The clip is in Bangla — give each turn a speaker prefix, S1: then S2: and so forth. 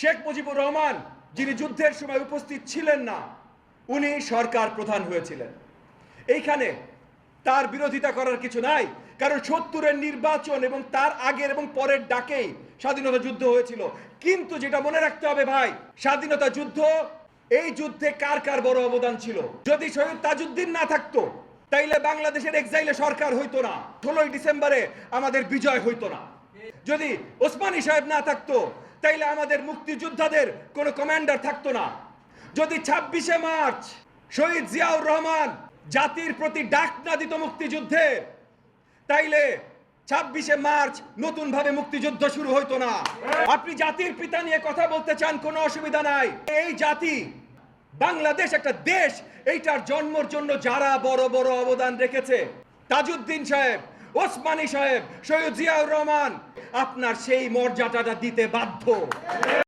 S1: শেখ মুজিবুর রহমান, যিনি যুদ্ধের সময় উপস্থিত ছিলেন না, উনি সরকার প্রধান হয়েছিলেন। এইখানে তার বিরোধিতা করার কিছু নাই, কারণ সত্তরের নির্বাচন এবং তার আগের এবং পরের ডাকেই স্বাধীনতা যুদ্ধ হয়েছিল। কিন্তু যেটা মনে রাখতে হবে ভাই, স্বাধীনতা যুদ্ধ, এই যুদ্ধে কার কার বড় অবদান ছিল? যদি শহীদ তাজউদ্দিন না থাকতো, তাইলে বাংলাদেশের এক্সাইলে সরকার হইতো না। ষোলোই ডিসেম্বরে আমাদের বিজয় হইতো না। যদি ওসমানী সাহেব না থাকতো তাইলে আমাদের মুক্তিযোদ্ধাদের কোনো কমান্ডার থাকতো না। যদি ছাব্বিশে মার্চ শহীদ জিয়াউর রহমান জাতির প্রতি ডাক না দিত মুক্তিযুদ্ধে, তাইলে ছাব্বিশে মার্চ নতুন ভাবে মুক্তিযুদ্ধ শুরু হইতো না। আপনি জাতির পিতা নিয়ে কথা বলতে চান, কোনো অসুবিধা নাই। এই জাতি, বাংলাদেশ একটা দেশ, এইটার জন্মর জন্য যারা বড় বড় অবদান রেখেছে, তাজউদ্দিন সাহেব ওসমানী সাহেব সৈয়দ জিয়াউর রহমান আপনার সেই মর্যাদাটা দিতে বাধ্য।